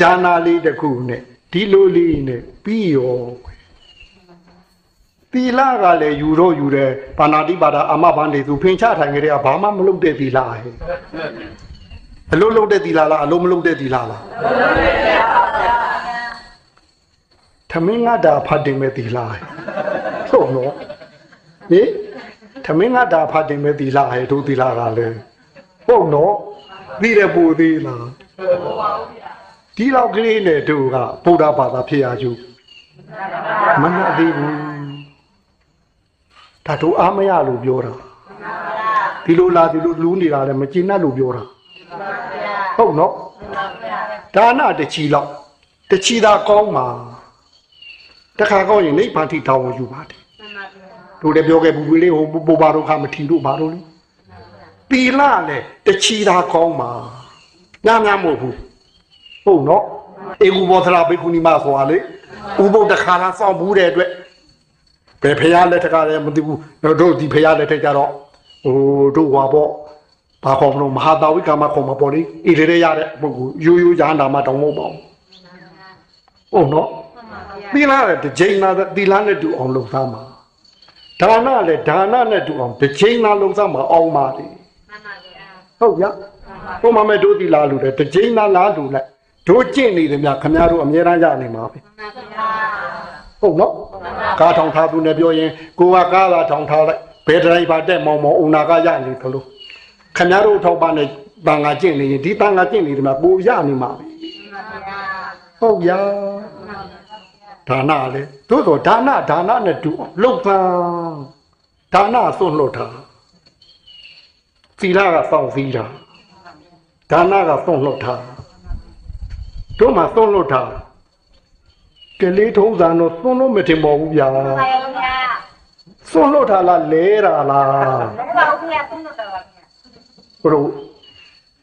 ဒီဒါနာလေးတစ်ခုနဲ့ဒီလိုလေးနဲ့ပြီးရောသီလကလည်းယူတော့ယူတယ်ဘာနာတိပါဒအာမဘန်းနေသူဖင်ချထိုင်ကြတဲ့ကဘာမှမလုပ်တဲ့သီလဟဲ့အလုံးလုံးတဲ့သီလလားအလုံးမလုံးတဲ့သီလလားထမင်းငါတာဖတ်တယ်မဲ့သီလဟဲ့ဟုတ်နော်ဟင်ထမင်းငါတာဖတ်တယ်မဲ့သီလဟဲ့တို့သီလကလည်းဟုတ်နော်သိတယ်ပူသေးလား ဒီလောက်ကလေးနဲ့တို့ကဗုဒ္ဓဘာသာဖြစ်ရယူမနှသေးဘူးဒါတို့အားမရလို့ပြောတာဒီလိုလားဒီလိုလူးနေတာလည်းမကျင်တတ်လို့ပြောတာဟုတ်နော်ဒါနတချီလောက်တချီသာကောင်းမှာတခါကောင်းရင်နိဗ္ဗာန်ထိတောင်းဝင်ယူပါတယ်တို့လည်းပြောခဲ့ဘူးလေးဟိုပူပါတော့ခမထီတို့ပါတော့လေပီလာလည်းတချီသာကောင်းမှာညံ့ညံ့မဟုတ်ဘူး ဟုတ်နော်အေဂူဘောသရာဘေခုနီမဆိုတာလေဥပုဒ္ဒခါလာစောင့်ဘူးတဲ့အတွက်ဘယ်ဖရားလက်ထက်ကလည်းမသိဘူးတို့ဒီဖရားလက်ထက်ကြတော့ဟိုတို့ဟွာပေါ့ဘာခေါ်မလို့မဟာတာဝိကာမခေါ်မှာပေါ့လေအေလေရတဲ့ပုဂ္ဂိုလ်ရိုးရိုးရဟန္တာမတောင်းမဟုတ်ပါဘူးဟုတ်နော်သီလလည်းတစ်ချိန်လာသီလနဲ့တူအောင်လုပ်သားမှာဒါနလည်းဒါနနဲ့တူအောင်တစ်ချိန်လာလုပ်သားမှာအောင်ပါလေဟုတ်ရဘုမမဲတို့သီလလူတယ်တစ်ချိန်လာလားလူလိုက် တို့ကျင့်နေတယ်များခမရတို့အမြဲတမ်းရနေမှာပဲဟုတ်နော်ကားထောင်ထားသူနဲ့ပြောရင်ကိုကကားသာထောင်ထားလိုက်ဘယ်ဒရိုင်ဘာတက်မောင်မောင်ဦးနာကရနေသလိုခမရတို့ထောက်ပါနဲ့တန်ငါကျင့်နေရင်ဒီတန်ငါကျင့်နေတယ်မှာကိုရနေမှာပဲဟုတ်ရဒါနလေသို့တော့ဒါနဒါနနဲ့တူအောင်လှုပ်သမ်းဒါနစွန့်လွတ်တာသီလကစောင့်စည်းတာဒါနကစွန့်လွတ် တာတို့မှစွန့်လွတ်တာကလေးထုံးစံတော့စွန့်လို့မထင်ပါဘူးဗျာပါရဗျာစွန့်လွတ်တာလားလဲတာလားဘုရားဘုရားသုံးတော့တော်ပါဗျာဘုတို့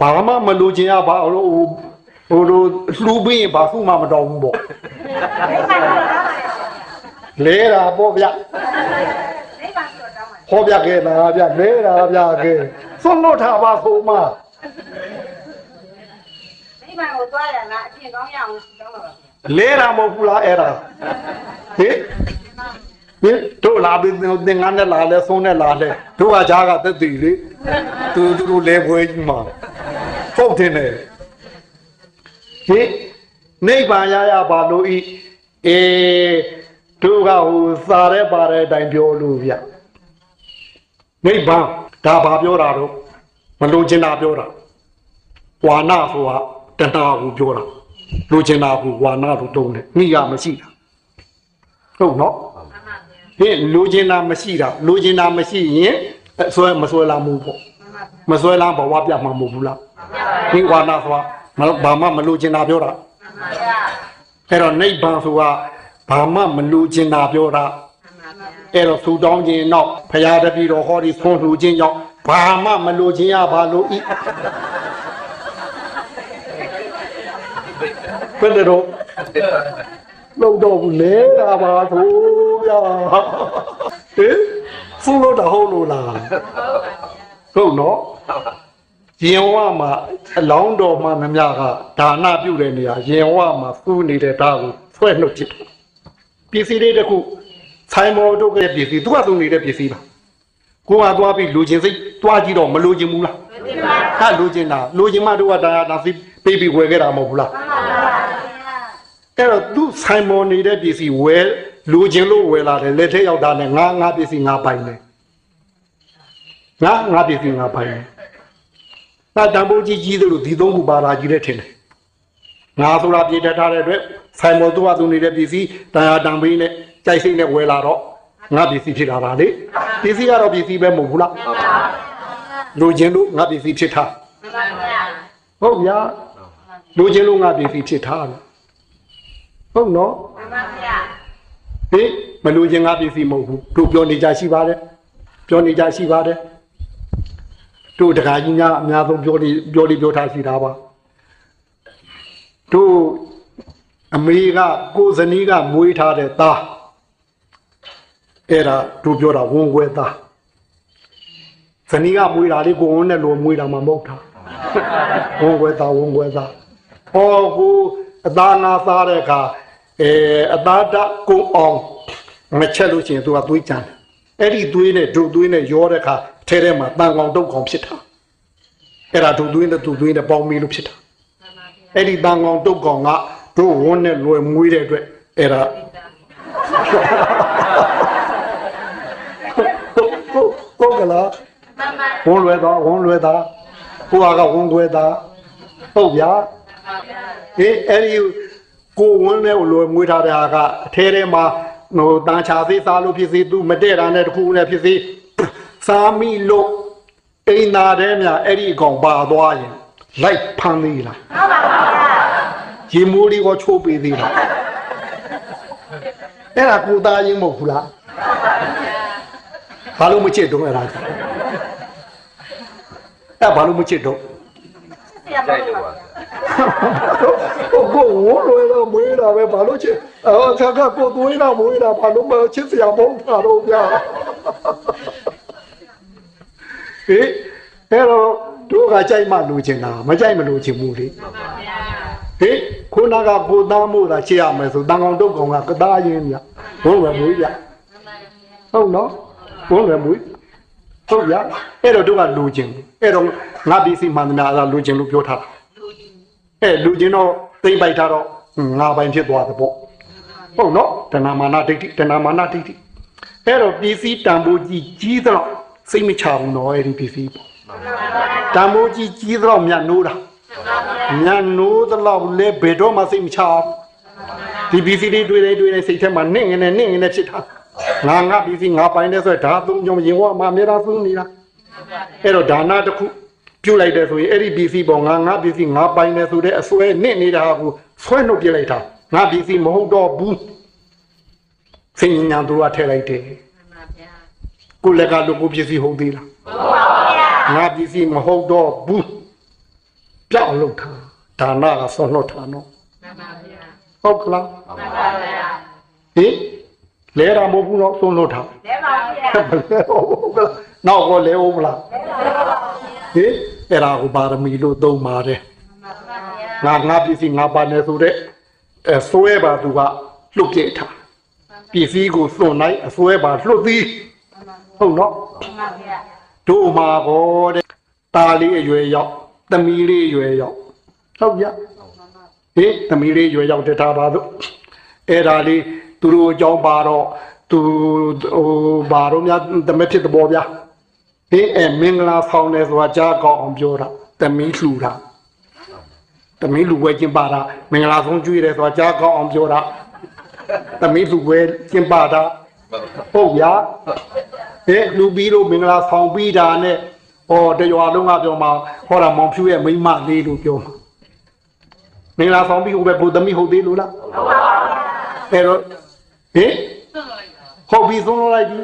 ဘာမှမလိုချင်ရပါလို့ဟိုတို့လှူပြီးရင်ဘာမှမတော်ဘူးပေါ့မိမတော်တာပါလေလဲတာပေါ့ဗျမိမတော်တာပါဟောပြခဲ့တာဗျလဲတာဗျခဲ့စွန့်လွတ်တာပါဆိုမှ မိမကိုသွားရလားအပြင်ကောင်းရအောင်တောင်းတော့ပါဗျာလဲတာမဟုတ်ဘူးလားအဲ့ဒါဟင်ဟင်တို့လာပြီးသင်္ကန်းနဲ့လာလဲဆုံးနဲ့လာလဲတို့ကကြားကသက်တည်လေသူတို့လဲခွဲကြီးမှာဟုတ်တယ်နဲ့ဟင်နိဗ္ဗာန်ရရပါလို့ဤအေးတို့ကဟိုစာရဲပါတဲ့အတိုင်းပြောလို့ဗျနိဗ္ဗာန်ဒါဘာပြောတာတော့မလို့ချင်တာပြောတာဝါနာဆိုတာ တဏှာကိုပြောတာလိုချင်တာကိုဝါနာလို့တုံးတယ်မိရမရှိတာဟုတ်နော်မှန်ပါဗျာဟင်လိုချင်တာမရှိတာလိုချင်တာမရှိရင်အဆွဲမဆွဲလာမှုပေါ့မှန်ပါဗျာမဆွဲလာဘဝပြတ်မှာမဟုတ်ဘူးလားမှန်ပါဗျာဒီဝါနာဆိုတာမဘာမှမလိုချင်တာပြောတာမှန်ပါဗျာအဲ့တော့နိဗ္ဗာန်ဆိုတာဘာမှမလိုချင်တာပြောတာမှန်ပါဗျာအဲ့တော့သူတောင်းခြင်းတော့ဖရာတပည့်တော်ဟောဒီဆွန်လှူခြင်းကြောင့်ဘာမှမလိုချင်ရပါလို့ဤ ဘယ်လိုလုံးတော့ဘူးလေတာပါဆိုဗျာဟင်ဖူလို့တော့ဟုတ်လို့လားဟုတ်နော်ရင်ဝမှာအလောင်းတော်မှမများကဒါနပြုတဲ့နေရာရင်ဝမှာဖူးနေတဲ့ဓာတ်ကိုဆွဲနှုတ်ချစ်တယ်ပစ္စည်းလေးတစ်ခုဆိုင်မော်တို့ကပစ္စည်းသူကသူနေတဲ့ပစ္စည်းပါကိုကသွားပြီးလူချင်းစိတ်သွားကြည့်တော့မလူချင်းဘူးလားဒီမှာဟာလူချင်းတာလူချင်းမတို့ကတရားနာစီပေးပြီးဝယ်ခဲ့တာမဟုတ်ဘူးလားမှန်ပါဗျာ အဲ့တော့သူဆိုင်မော်နေတဲ့ပစ္စည်းဝယ်လူချင်းလို့ဝယ်လာတယ်လက်ထက်ရောက်တာနဲ့ငါငါပစ္စည်းငါပိုင်တယ်ငါငါပစ္စည်းငါပိုင်တယ်ဒါတံပိုးကြီးကြီးသလိုဒီသုံးခုပါလာကြီးတဲ့ထင်တယ်ငါဆိုတာပြေတတ်ထားတဲ့အတွက်ဆိုင်မော်သူကသူနေတဲ့ပစ္စည်းတရားတံပေးနဲ့ကြိုက်စိတ်နဲ့ဝယ်လာတော့ငါပစ္စည်းဖြစ်လာတာလေပစ္စည်းကတော့ပစ္စည်းပဲမဟုတ်ဘူးလားလူချင်းလို့ငါပစ္စည်းဖြစ်တာမှန်ပါဗျာဟုတ်ဗျာလူချင်းလုံးငါပစ္စည်းဖြစ်ထားတယ် ဟုတ်နော်မှန်ပါဗျာဟေးမလူချင်းငါပစ္စည်းမဟုတ်ဘူးတို့ပြောနေကြရှိပါတယ်ပြောနေကြရှိပါတယ်တို့တခါကြီးများအများဆုံးပြောနေပြောနေပြောထားရှိတာပါတို့အမေကကိုယ်ဇနီးကမွေးထားတဲ့သားအဲ့ဒါတို့ပြောတာဝန်ခွဲသားဇနီးကမွေးတာလေကိုယ်ဝန်းနဲ့လိုမွေးတာမှမဟုတ်တာဝန်ခွဲသားဝန်ခွဲသားဟောကိုအသားငါစားတဲ့အခါ အဲအသားဓာတ်ကိုအောင်မချက်လို့ရှိရင်သူကသွေးကြမ်းတယ်အဲ့ဒီသွေးနဲ့ဒုသွေးနဲ့ရောတဲ့အခါအထဲထဲမှာတန်ကောင်တုတ်ကောင်ဖြစ်တာအဲ့ဒါဒုသွေးနဲ့ဒုသွေးနဲ့ပေါင်းပြီးလို့ဖြစ်တာအဲ့ဒီတန်ကောင်တုတ်ကောင်ကတို့ဝန်းနဲ့လွယ်မွေးတဲ့အတွက်အဲ့ဒါဟုတ်ကလားဝန်းလွယ်သားဝန်းလွယ်သားကိုကဝန်းလွယ်သားဟုတ်ဗျာဟေးအဲ့ဒီ ကိုဝန်းနဲ့လွယ်မွေးထားတဲ့ဟာကအထဲထဲမှာဟိုတန်ချာသေးစားလို့ဖြစ်စေသူမတဲ့တာနဲ့တခုနဲ့ဖြစ်စေစားမိလို့အိမ်သားထဲမြအဲ့ဒီအကောင်ပါသွားရင်လိုက်ဖမ်းသေးလားဟုတ်ပါပါဗျာရေမိုးလေးကိုချိုးပေးသေးလားအဲ့ဒါကိုသားရင်မဟုတ်ဘူးလားဘာလို့မချစ်တော့အဲ့ဒါကြီးအဲ့ဘာလို့မချစ်တော့ ဆရာမလို့ပါဗျာကိုဝိုးလွယ်တော့မွေးတာပဲဘာလို့ချစ်အော်ဆက်ကကိုသွေးတာမွေးတာဘာလို့မချစ်စရာမဟုတ်တာတော့ဗျာဟေးအဲ့တော့တို့ကကြိုက်မှလူချင်တာမကြိုက်မလို့ချင်ဘူးလေဟေးခုနကကိုသားမို့တာချစ်ရမယ်ဆိုတန်ကောင်တုတ်ကောင်ကကသားရင်းမြဘုံဝယ်မွေးပြဟုတ်နော်ဘုံဝယ်မွေးဟုတ်ဗျာအဲ့တော့တို့ကလူချင်း အဲ့တော့ငါပစ္စည်းမှန်သမျှအဲ့ဒါလူချင်းလို့ပြောထားတာအဲ့လူချင်းတော့သိမ့်ပိုက်ထားတော့ငါပိုင်ဖြစ်သွားတဲ့ပေါ့ဟုတ်နော်တဏမာနဒိဋ္ဌိတဏမာနဒိဋ္ဌိအဲ့တော့ပစ္စည်းတန်ဖိုးကြီးကြီးတော့စိတ်မချဘူးနော်အဲ့ဒီပစ္စည်းပေါ့တန်ဖိုးကြီးကြီးတော့မြတ်နိုးတာညနိုးသလောက်လဲဘယ်တော့မှစိတ်မချအောင်ဒီဘီစီလေးတွေ့တယ်တွေ့တယ်စိတ်ထဲမှာနင့်ငနေနင့်ငနေဖြစ်တာငါငါဘီစီငါပိုင်တယ်ဆိုရင်ဒါအသုံးကြောင့်ရင်ဝမှာအများအားသုံးနေတာ အဲ့တော့ဒါနတစ်ခုပြုတ်လိုက်တယ်ဆိုရင်အဲ့ဒီဘီစီပေါ်ငါငါဘီစီငါပိုင်တယ်ဆိုတဲ့အစွဲနင့်နေတာကိုဆွဲနှုတ်ပြလိုက်တာငါဘီစီမဟုတ်တော့ဘူးစင်ညာသူကထည့်လိုက်တယ်ကိုလက်ကလူကိုပစ္စည်းဟုတ်သေးလားငါပစ္စည်းမဟုတ်တော့ဘူးပြောင်းလုပ်တာဒါနကဆွနှုတ်တာနော်ဟုတ်ကလားဟင်လဲတာမဟုတ်ဘူးနော်ဆွနှုတ်တာလဲပါဗျာဟုတ်ကလား နောက်ကောလဲဟုတ်မလားဟင်အဲ့ဒါကိုပါရမီလို့သုံးပါတယ်ငါငါပစ္စည်းငါပါနေဆိုတဲ့အဲဆွဲပါသူကလွတ်ပြစ်တာပစ္စည်းကိုစွန့်လိုက်အဆွဲပါလွတ်သည်ဟုတ်နော်ဟုတ်ပါဗျာတို့မှာကောတဲ့ตาလေးအရွယ်ရောက်သမီးလေးအရွယ်ရောက်ဟုတ်ကြဟေးသမီးလေးအရွယ်ရောက်တထားပါတော့အဲ့ဒါလေးသူတို့အကြောင်းပါတော့သူဟိုဘာတော့များတမက်ဖြစ်တဘောဗျာ ဟေးအဲမင်္ဂလာဆောင်တယ်ဆိုတာကြားကောင်းအောင်ပြောတာသမီးလှူတာသမီးလူဝဲကျင်းပါတာမင်္ဂလာဆုံးကျွေးတယ်ဆိုတာကြားကောင်းအောင်ပြောတာသမီးလူဝဲကျင်းပါတာဟုတ်ဗျာဟဲ့လူပြီးလို့မင်္ဂလာဆောင်ပြီးတာနဲ့ဟောတရွာလုံးကပြောမှာဟောတာမောင်ဖြူရဲ့မိန်းမလေးလို့ပြောမှာမင်္ဂလာဆောင်ပြီးဟိုပဲကိုသမီးဟုတ်သေးလို့လားဟုတ်ပါဘူးအဲ့တော့ဟင်ဟုတ်ပြီဆုံးလို့လိုက်ပြီ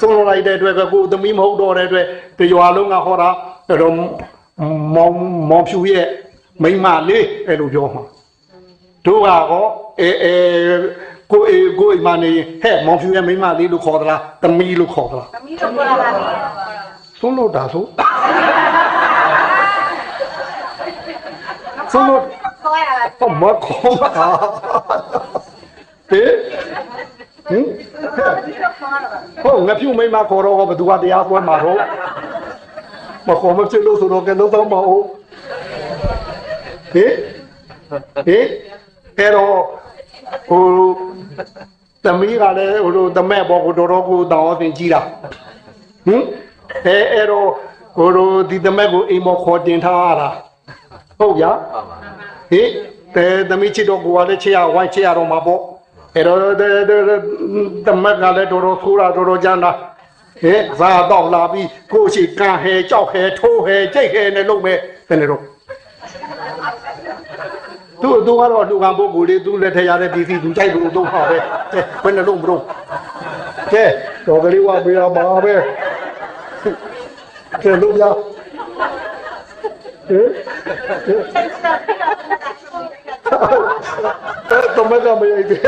ဆုံးလို့လိုက်တဲ့အတွက်ပဲကိုသမီးမဟုတ်တော့တဲ့အတွက်တရွာလုံးကဟောတာအဲ့တော့မောင်မောင်ဖြူရဲ့မိန်းမလေးအဲ့လိုပြောမှာတို့ကတော့အဲအဲကိုအေကိုအိမ်မနေဟဲ့မောင်ဖြူရဲ့မိန်းမလေးလို့ခေါ်သလားသမီးလို့ခေါ်သလားသမီးတို့ပြောတာပါဗျာဆုံးလို့တာဆိုဆုံးလို့ခေါ်ရတာတော့မခေါ်ပါဟေး ဟင်သမီးတို့ခေါ်တာပါဟုတ်ငါပြုတ်မိမခေါ်တော့ဘယ်သူကတရားပွဲမှာတော့မခေါ်မချင်လို့ဆိုတော့ကဲလုံးတော့မဟုတ်ဟေးဟေးအဲ့တော့ဟိုသမီးကလည်းဟိုလိုတမဲပေါ်ကိုတော်တော်ကိုတောင်းအောင်သင်ကြည့်တာဟင်အဲအဲ့တော့ဟိုလိုဒီတမဲကိုအိမ်မောခေါ်တင်ထားရတာဟုတ်ဗျာဟေးတဲသမီးချစ်တော့ကိုကလည်းချစ်ရဝိုင်းချစ်ရတော့မှာပေါ့ အဲ့တော့တမက်ကလည်းတော်တော်ဆိုးတာတော်တော်ကြမ်းတာဟဲ့ဇာတော့လာပြီးကိုရှိကန်ဟဲကြောက်ဟဲထိုးဟဲကြိတ်ဟဲနဲ့လုံးမဲ့ဘယ်နဲ့တော့သူသူကတော့လူကပုဂ္ဂိုလ်လေးသူလက်ထရတဲ့ပစ္စည်းသူကြိုက်လို့တော့ပါပဲကဲဘယ်နဲ့လုံးမလို့ကဲတော်ကလေးဝပေးရမှာပဲကဲလို့ပြဟဲ့ အဲတမကမရိုက်သေး